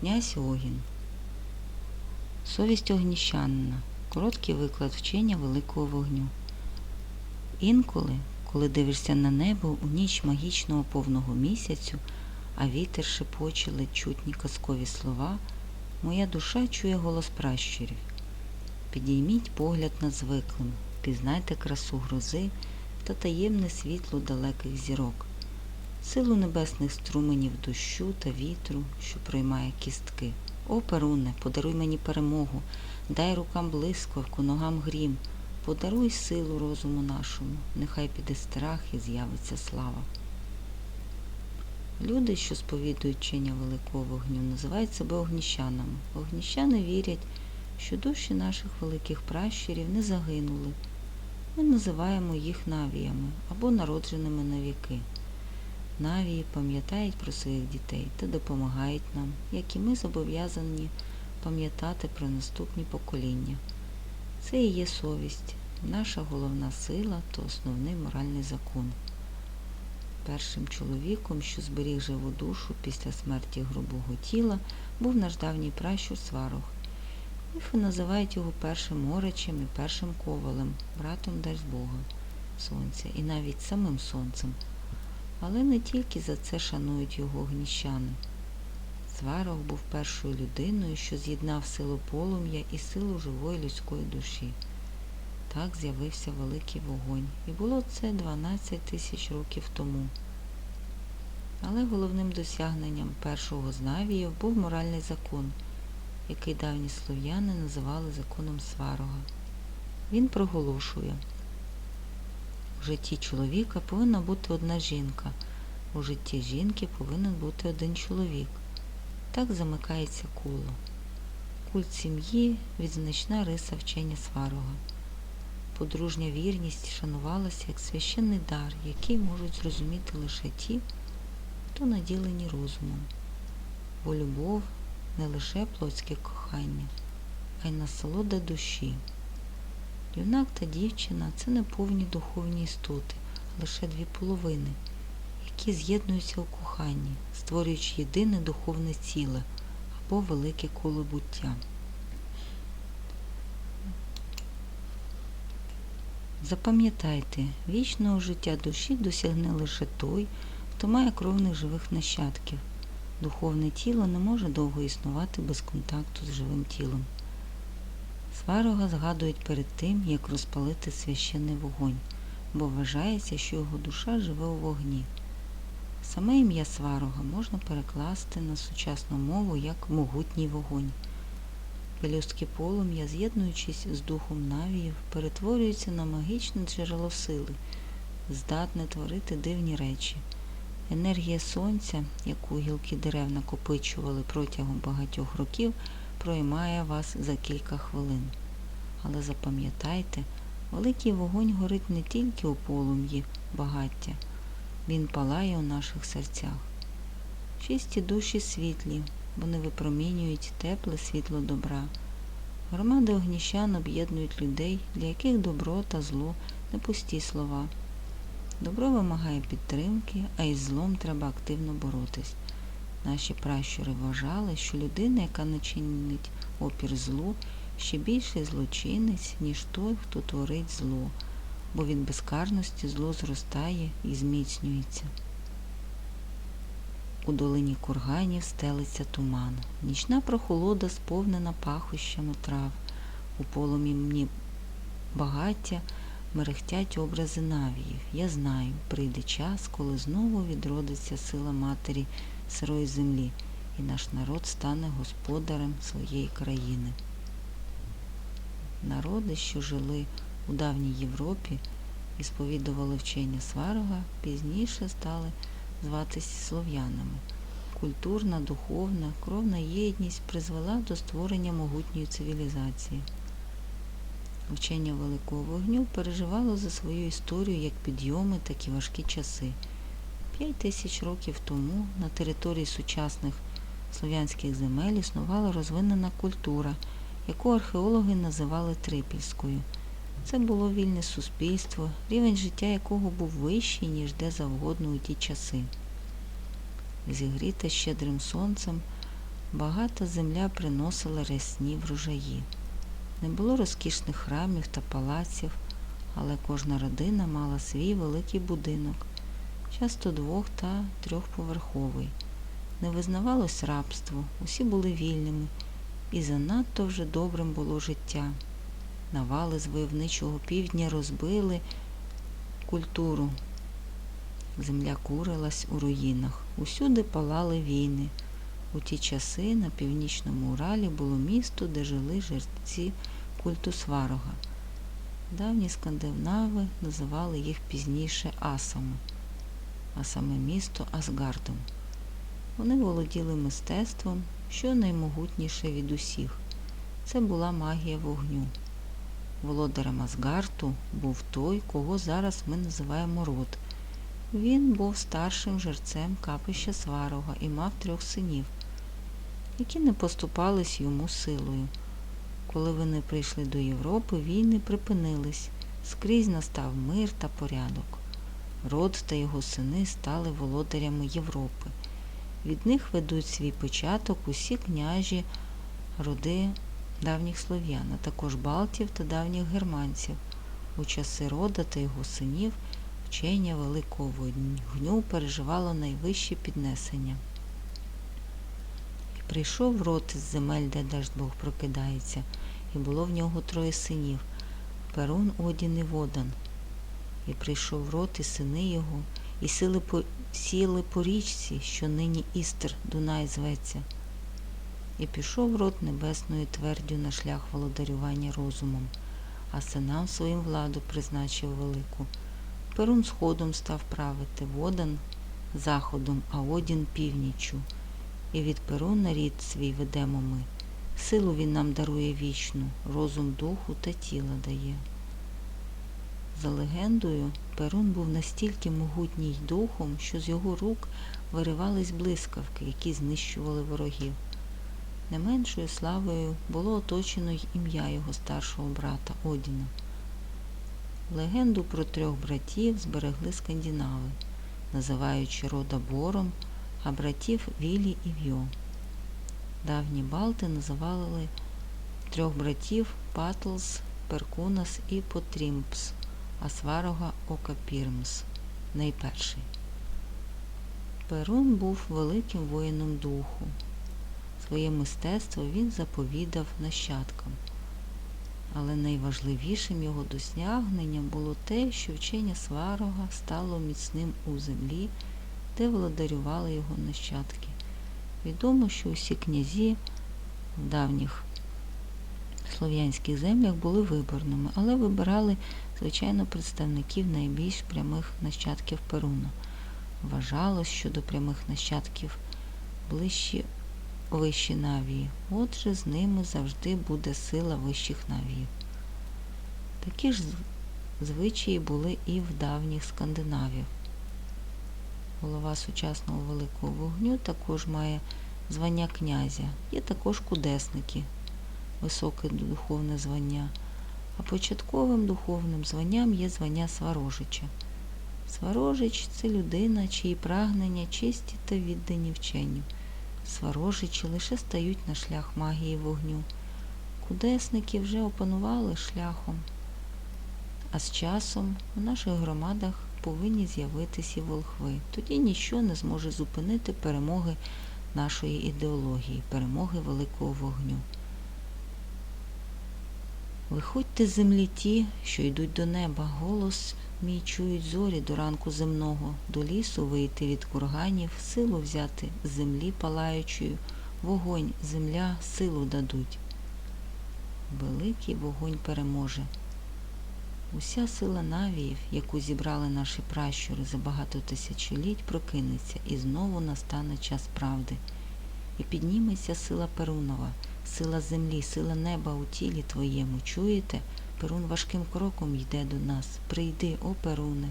Князь Огін. Совість огніщанина. Короткий виклад вчення великого вогню. Інколи, коли дивишся на небо у ніч магічного повного місяцю, а вітер шепоче ледь чутні казкові слова, моя душа чує голос пращурів. Підійміть погляд над звиклим, пізнайте красу грози та таємне світло далеких зірок, силу небесних струменів дощу та вітру, що приймає кістки. О, Перуне, подаруй мені перемогу, дай рукам блискавку, ногам грім, подаруй силу розуму нашому, нехай піде страх і з'явиться слава. Люди, що сповідують вчення великого вогню, називають себе огніщанами. Огніщани вірять, що душі наших великих пращурів не загинули. Ми називаємо їх навіями або народженими на віки. Навії пам'ятають про своїх дітей та допомагають нам, як і ми зобов'язані пам'ятати про наступні покоління. Це і є совість, наша головна сила та основний моральний закон. Першим чоловіком, що зберіг живу душу після смерті грубого тіла, був наш давній пращур Сварог. Міфи називають його першим оречем і першим ковалем, братом дасть Бога, сонця і навіть самим сонцем. Але не тільки за це шанують його гніщани. Сварог був першою людиною, що з'єднав силу полум'я і силу живої людської душі. Так з'явився великий вогонь, і було це 12 тисяч років тому. Але головним досягненням першого з навіїв був моральний закон, який давні слов'яни називали законом Сварога. Він проголошує у житті чоловіка повинна бути одна жінка, у житті жінки повинен бути один чоловік. Так замикається коло. Культ сім'ї відзначна риса вчення Сварога. Подружня вірність шанувалася як священний дар, який можуть зрозуміти лише ті, хто наділені розумом. Бо любов не лише плотське кохання, а й насолода душі. Юнак та дівчина це не повні духовні істоти, а лише дві половини, які з'єднуються у коханні, створюючи єдине духовне ціле або велике коло буття. Запам'ятайте, вічного життя душі досягне лише той, хто має кровних живих нащадків. Духовне тіло не може довго існувати без контакту з живим тілом. Сварога згадують перед тим, як розпалити священний вогонь, бо вважається, що його душа живе у вогні. Саме ім'я сварога можна перекласти на сучасну мову як могутній вогонь. Пелюстки полум'я, з'єднуючись з духом навіїв, перетворюються на магічне джерело сили, здатне творити дивні речі. Енергія сонця, яку гілки дерев накопичували протягом багатьох років, проймає вас за кілька хвилин. Але запам'ятайте, великий вогонь горить не тільки у полум'ї багаття, він палає у наших серцях. Чисті душі світлі, вони випромінюють тепле світло добра. Громади огніщан об'єднують людей, для яких добро та зло не пусті слова. Добро вимагає підтримки, а із злом треба активно боротись. Наші пращури вважали, що людина, яка не чинить опір злу, ще більший злочинець, ніж той, хто творить зло, бо від безкарності зло зростає і зміцнюється. У долині курганів стелиться туман, нічна прохолода сповнена пахощами трав, у полум'ї багаття мерехтять образи навіїв. Я знаю, прийде час, коли знову відродиться сила матері сирої землі, і наш народ стане господарем своєї країни. Народи, що жили у давній Європі і сповідували вчення Сварога, пізніше стали зватися слов'янами. Культурна, духовна, кровна єдність призвела до створення могутньої цивілізації. Вчення Великого вогню переживало за свою історію як підйоми, так і важкі часи. П'ять тисяч років тому на території сучасних слов'янських земель існувала розвинена культура, яку археологи називали Трипільською. Це було вільне суспільство, рівень життя якого був вищий, ніж де завгодно у ті часи. Зігріта щедрим сонцем, Багата земля приносила рясні врожаї. Не було розкішних храмів та палаців, але кожна родина мала свій великий будинок, часто двох та трьохповерховий. Не визнавалось рабство, усі були вільними, і занадто вже добрим було життя. Навали з войовничого півдня розбили культуру. Земля курилась у руїнах, усюди палали війни. У ті часи на північному Уралі було місто, де жили жерці культу сварога. Давні скандинави називали їх пізніше асами, а саме місто Асгардом. Вони володіли мистецтвом, що наймогутніше від усіх. Це була магія вогню. Володарем Асгарту був той, кого зараз ми називаємо род. Він був старшим жерцем капища Сварога і мав трьох синів, які не поступались йому силою. Коли вони прийшли до Європи, війни припинились, скрізь настав мир та порядок. Род та його сини стали володарями Європи. Від них ведуть свій початок усі княжі роди давніх слов'ян, а також балтів та давніх германців. У часи рода та його синів вчення великого вогню переживало найвище піднесення. І прийшов род із земель, де Даждбог прокидається, і було в нього троє синів Перун, Одін і Водан. І прийшов род і сини його, і сили по... сіли по річці, що нині Істер Дунай зветься. І пішов род небесною твердю на шлях володарювання розумом, а синам своїм владу призначив велику. Перун сходом став правити, Водан заходом, а Одін північчю. І від Перуна рід свій ведемо ми. Силу він нам дарує вічну, розум духу та тіла дає. За легендою, Перун був настільки могутній духом, що з його рук виривались блискавки, які знищували ворогів. Не меншою славою було оточено й ім'я його старшого брата Одіна. Легенду про трьох братів зберегли скандинави, називаючи рода Бором, а братів Вілі і Вьо. Давні балти називали трьох братів Патлс, Перкунас і Потрімпс, а сварога Окапірмс найперший. Перун був великим воїном духу. Своє мистецтво він заповідав нащадкам. Але найважливішим його досягненням було те, що вчення сварога стало міцним у землі, де володарювали його нащадки. Відомо, що усі князі в давніх слов'янських землях були виборними, але вибирали, звичайно, представників найбільш прямих нащадків Перуна. Вважалось, що до прямих нащадків ближчі вищі навії. Отже, з ними завжди буде сила вищих навіїв. Такі ж звичаї були і в давніх скандинавів. Голова сучасного великого вогню також має звання князя. Є також кудесники, високе духовне звання, а початковим духовним званням є звання сварожича. Сварожич це людина, чиї прагнення чисті та віддані вченню. Сварожичі лише стають на шлях магії вогню. Кудесники вже опанували шляхом, а з часом у наших громадах повинні з'явитися волхви. Тоді ніщо не зможе зупинити перемоги нашої ідеології, перемоги великого вогню. Виходьте з землі ті, що йдуть до неба, голос мій чують зорі до ранку земного, до лісу вийти від курганів, силу взяти з землі палаючою, вогонь, земля силу дадуть. Великий вогонь переможе. Уся сила навіїв, яку зібрали наші пращури за багато тисячоліть, прокинеться, і знову настане час правди. І підніметься сила Перунова, сила землі, сила неба у тілі твоєму. Чуєте? Перун важким кроком йде до нас. Прийди, о Перуне.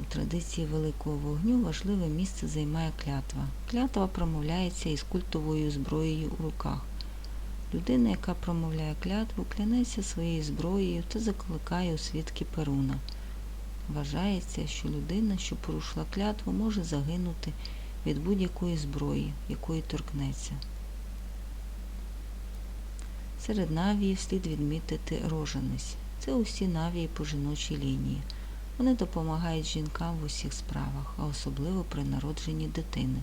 У традиції Великого вогню важливе місце займає клятва. Клятва промовляється із культовою зброєю у руках. Людина, яка промовляє клятву, клянеться своєю зброєю та закликає у свідки Перуна. Вважається, що людина, що порушила клятву, може загинути від будь-якої зброї, якої торкнеться. Серед навіїв слід відмітити рожениць. Це усі навії по жіночій лінії. Вони допомагають жінкам в усіх справах, а особливо при народженні дитини.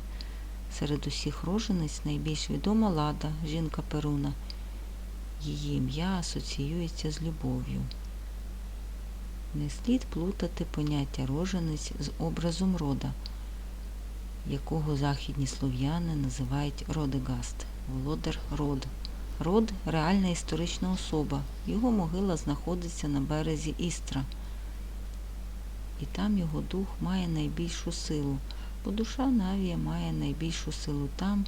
Серед усіх рожениць найбільш відома лада, жінка Перуна. Її ім'я асоціюється з любов'ю. Не слід плутати поняття рожениць з образом рода, якого західні слов'яни називають родегаст, володар род. Род реальна історична особа. Його могила знаходиться на березі Істра. І там його дух має найбільшу силу, бо душа Навія має найбільшу силу там,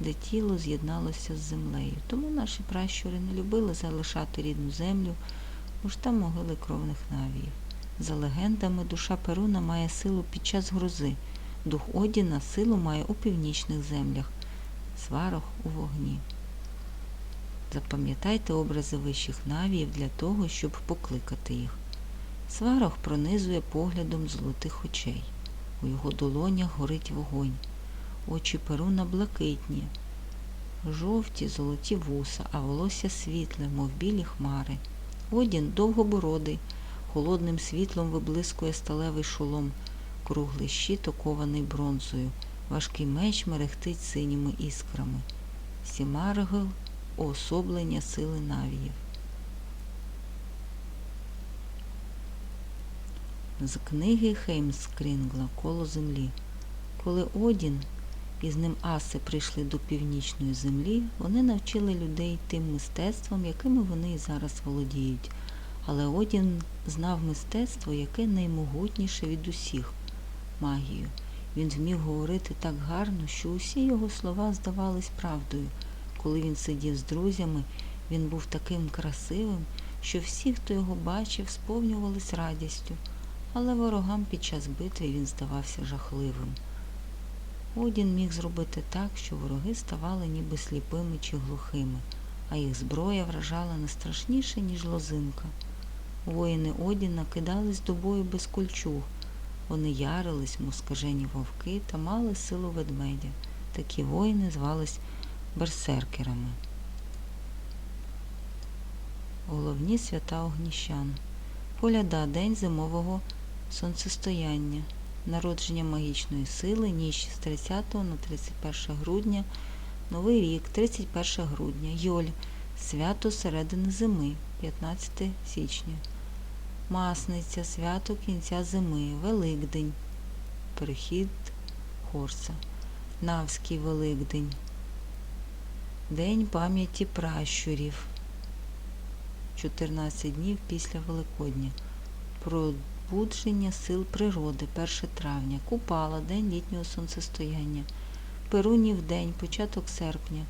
де тіло з'єдналося з землею. Тому наші пращури не любили залишати рідну землю, бо ж там могили кровних навіїв. За легендами, душа Перуна має силу під час грози, дух Одіна силу має у північних землях, сварог у вогні. Запам'ятайте образи вищих навіїв для того, щоб покликати їх. Сварог пронизує поглядом золотих очей. У його долонях горить вогонь. Очі Перуна блакитні, жовті золоті вуса, а волосся світле, мов білі хмари. Одін довгобородий, холодним світлом виблискує сталевий шолом, круглий щит окований бронзою, важкий меч мерехтить синіми іскрами. Сімаргл уособлення сили навіїв. З книги Хеймскрінгла Коло землі. Коли Одін і з ним аси прийшли до північної землі, вони навчили людей тим мистецтвам, якими вони і зараз володіють. Але Одін знав мистецтво, яке наймогутніше від усіх магію. Він вмів говорити так гарно, що усі його слова здавались правдою. Коли він сидів з друзями, він був таким красивим, що всі, хто його бачив, сповнювались радістю, але ворогам під час битви він здавався жахливим. Одін міг зробити так, що вороги ставали ніби сліпими чи глухими, а їх зброя вражала не страшніше, ніж лозинка. Воїни Одіна кидались до бою без кольчуг. Вони ярились, мов скажені вовки, та мали силу ведмедя. Такі воїни звались берсеркерами. Головні свята Огніщан. Коляда День зимового сонцестояння. Народження магічної сили, ніч з 30 на 31 грудня, Новий рік, 31 грудня, Йоль, свято середини зими, 15 січня. Масниця, свято кінця зими, Великдень, перехід Хорса, Навський Великдень, День пам'яті пращурів, 14 днів після Великодня, Пробудження сил природи, 1 травня, Купала, День літнього сонцестояння, Перунів день, початок серпня,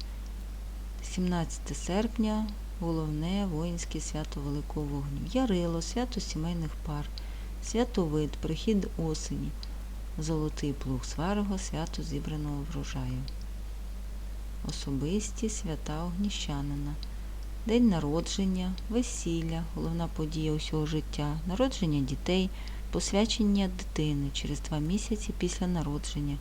17 серпня, головне воїнське свято Великого вогню, Ярило, свято сімейних пар, Святовид, прихід осені, Золотий плуг сварого, свято зібраного врожаю. Особисті свята Огніщанина, День народження, весілля, головна подія усього життя, народження дітей, посвячення дитини через два місяці після народження,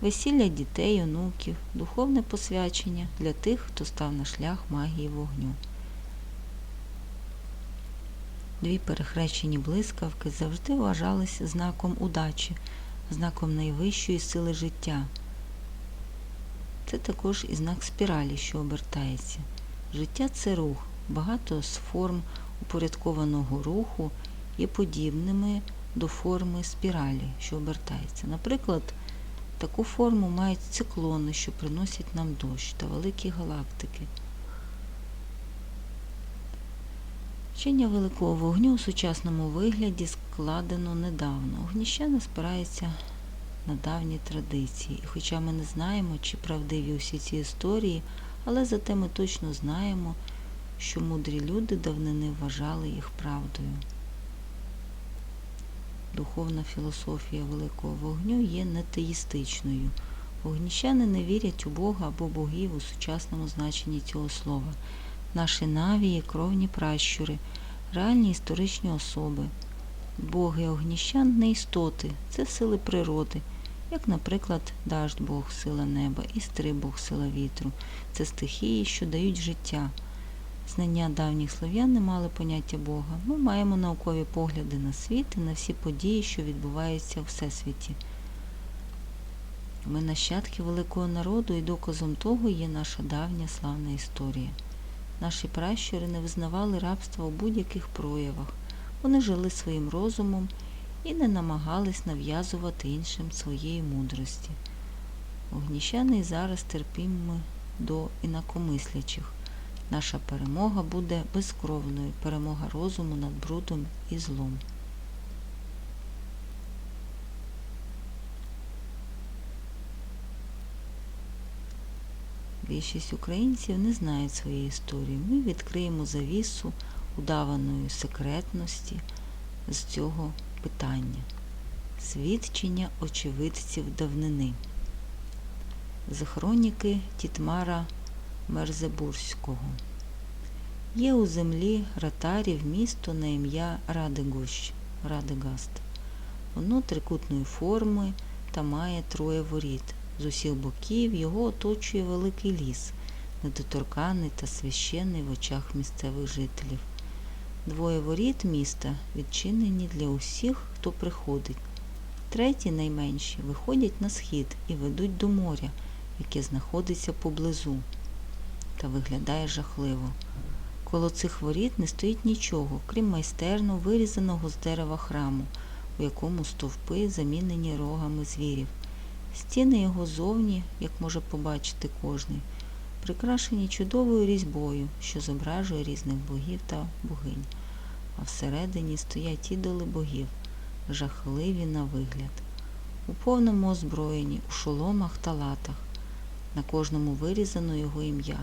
весілля дітей, онуків, духовне посвячення для тих, хто став на шлях магії вогню. Дві перехрещені блискавки завжди вважалися знаком удачі, знаком найвищої сили життя. Це також і знак спіралі, що обертається. Життя це рух. Багато з форм упорядкованого руху є подібними до форми спіралі, що обертається. Наприклад, таку форму мають циклони, що приносять нам дощ та великі галактики. Вчення великого вогню у сучасному вигляді складено недавно. Огніщани спираються на давні традиції. І хоча ми не знаємо, чи правдиві усі ці історії, але зате ми точно знаємо, що мудрі люди давнини вважали їх правдою. Духовна філософія Великого вогню є нетеїстичною. Вогніщани не вірять у Бога або богів у сучасному значенні цього слова. Наші навії, кровні пращури, реальні історичні особи. Боги огніщан не істоти, це сили природи, як, наприклад, даждь Бог сила неба і стри Бог сила вітру. Це стихії, що дають життя. Знання давніх слов'ян не мали поняття Бога. Ми маємо наукові погляди на світ і на всі події, що відбуваються у всесвіті. Ми нащадки великого народу, і доказом того є наша давня славна історія. Наші пращури не визнавали рабства у будь-яких проявах. Вони жили своїм розумом і не намагались нав'язувати іншим своєї мудрості. Огніщани зараз терпімо до інакомислячих. Наша перемога буде безкровною, перемога розуму над брудом і злом. Більшість українців не знають своєї історії. Ми відкриємо завісу удаваної секретності з цього питання. Свідчення очевидців давнини. З хроніки Тітмара Мерзебурського. Є у землі ратарів місто на ім'я Радигощ, Радигаст. Воно трикутної форми та має троє воріт. З усіх боків його оточує великий ліс, недоторканий та священний в очах місцевих жителів. Двоє воріт міста відчинені для усіх, хто приходить. Треті найменші виходять на схід і ведуть до моря, яке знаходиться поблизу та виглядає жахливо. Коло цих воріт не стоїть нічого, крім майстерно вирізаного з дерева храму, у якому стовпи замінені рогами звірів. Стіни його зовні, як може побачити кожний, прикрашені чудовою різьбою, що зображує різних богів та богинь, а всередині стоять ідоли богів, жахливі на вигляд, у повному озброєнні, у шоломах та латах, на кожному вирізано його ім'я.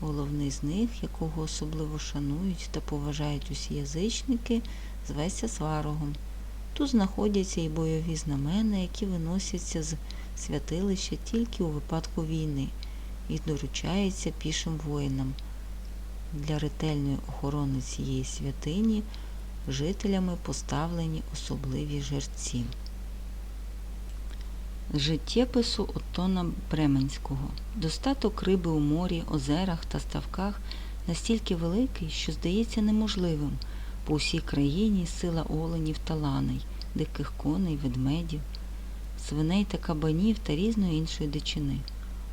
Головний з них, якого особливо шанують та поважають усі язичники, зветься сварогом. Тут знаходяться і бойові знамена, які виносяться з святилища тільки у випадку війни і доручаються пішим воїнам. Для ретельної охорони цієї святині жителями поставлені особливі жерці. Життєпису Оттона Бременського. Достаток риби у морі, озерах та ставках настільки великий, що здається неможливим. По всій країні сила оленів та ланей, диких коней, ведмедів, свиней та кабанів та різної іншої дичини.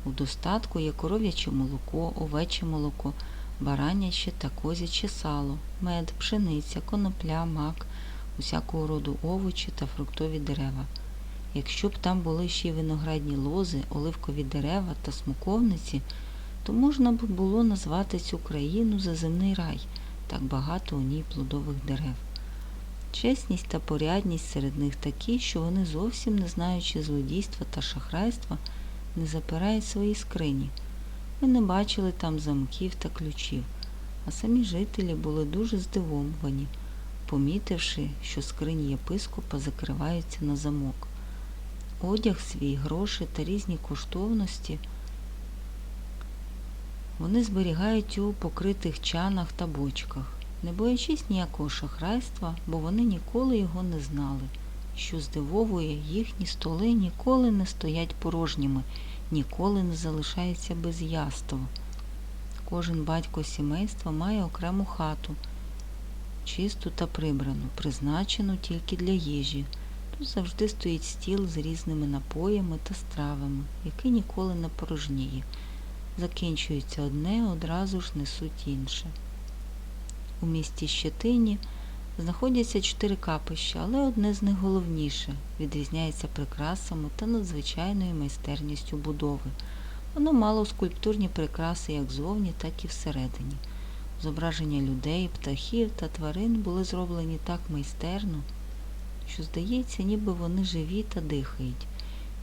У достатку є коров'яче молоко, овече молоко, бараняче та козяче сало, мед, пшениця, конопля, мак, усякого роду овочі та фруктові дерева. Якщо б там були ще й виноградні лози, оливкові дерева та смоковниці, то можна б було назвати цю країну заземний рай, так багато у ній плодових дерев. Чесність та порядність серед них такі, що вони зовсім не знаючи злодійства та шахрайства, не запирають свої скрині. Ми не бачили там замків та ключів, а самі жителі були дуже здивовані, помітивши, що скрині єпископа закриваються на замок. Одяг свій, гроші та різні коштовності вони зберігають у покритих чанах та бочках, не боячись ніякого шахрайства, бо вони ніколи його не знали. Що здивовує, їхні столи ніколи не стоять порожніми, ніколи не залишаються без яства. Кожен батько сімейства має окрему хату, чисту та прибрану, призначену тільки для їжі. Тут завжди стоїть стіл з різними напоями та стравами, який ніколи не порожніє. Закінчується одне, одразу ж несуть інше. У місті Щетині знаходяться чотири капища, але одне з них головніше, відрізняється прикрасами та надзвичайною майстерністю будови. Воно мало скульптурні прикраси як зовні, так і всередині. Зображення людей, птахів та тварин були зроблені так майстерно що здається, ніби вони живі та дихають,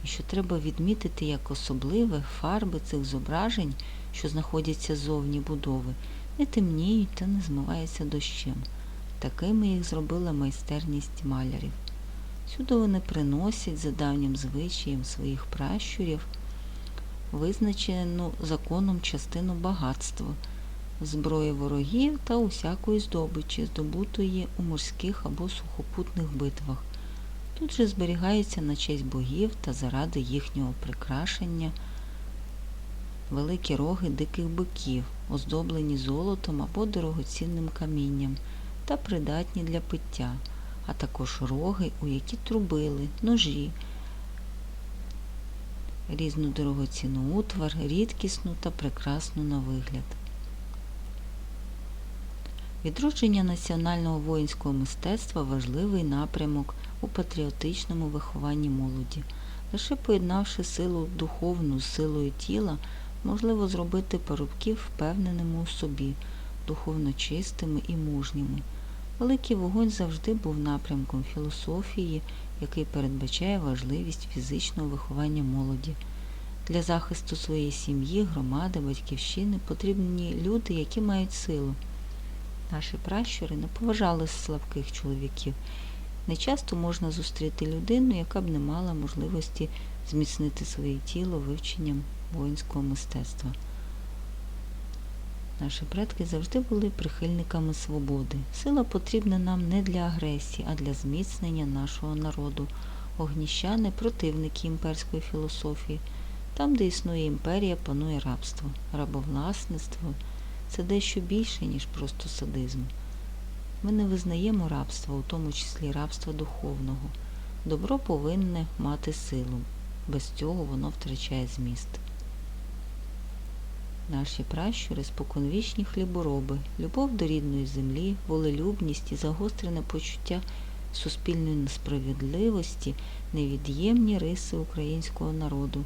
і що треба відмітити як особливе фарби цих зображень, що знаходяться ззовні будови, не темніють та не змиваються дощем. Такими їх зробила майстерність малярів. Сюди вони приносять за давнім звичаєм своїх пращурів, визначену законом частину багатства, зброї ворогів та усякої здобичі, здобутої у морських або сухопутних битвах. Тут же зберігаються на честь богів та заради їхнього прикрашення великі роги диких биків, оздоблені золотом або дорогоцінним камінням та придатні для пиття, а також роги, у які трубили, ножі, різну дорогоцінну утвар, рідкісну та прекрасну на вигляд. Відродження національного воїнського мистецтва важливий напрямок у патріотичному вихованні молоді. Лише поєднавши силу духовну з силою тіла, можливо зробити парубків впевненими у собі, духовно чистими і мужніми. Великий вогонь завжди був напрямком філософії, який передбачає важливість фізичного виховання молоді. Для захисту своєї сім'ї, громади, батьківщини потрібні люди, які мають силу. Наші пращури не поважали слабких чоловіків. Не часто можна зустріти людину, яка б не мала можливості зміцнити своє тіло вивченням воїнського мистецтва. Наші предки завжди були прихильниками свободи. Сила потрібна нам не для агресії, а для зміцнення нашого народу. Огніщани противники імперської філософії. Там, де існує імперія, панує рабство. Рабовласництво це дещо більше, ніж просто садизм. Ми не визнаємо рабства, у тому числі рабства духовного. Добро повинне мати силу. Без цього воно втрачає зміст. Наші пращури споконвічні хлібороби, любов до рідної землі, волелюбність і загострене почуття суспільної несправедливості невід'ємні риси українського народу.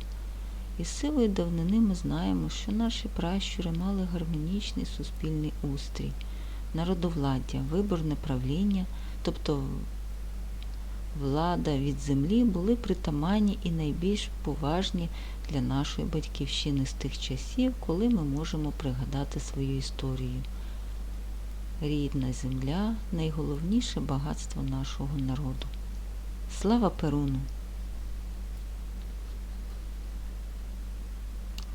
Із силою давнини ми знаємо, що наші пращури мали гармонічний суспільний устрій, народовладдя, виборне правління, тобто влада від землі були притаманні і найбільш поважні для нашої батьківщини з тих часів, коли ми можемо пригадати свою історію. Рідна земля найголовніше багатство нашого народу. Слава Перуну!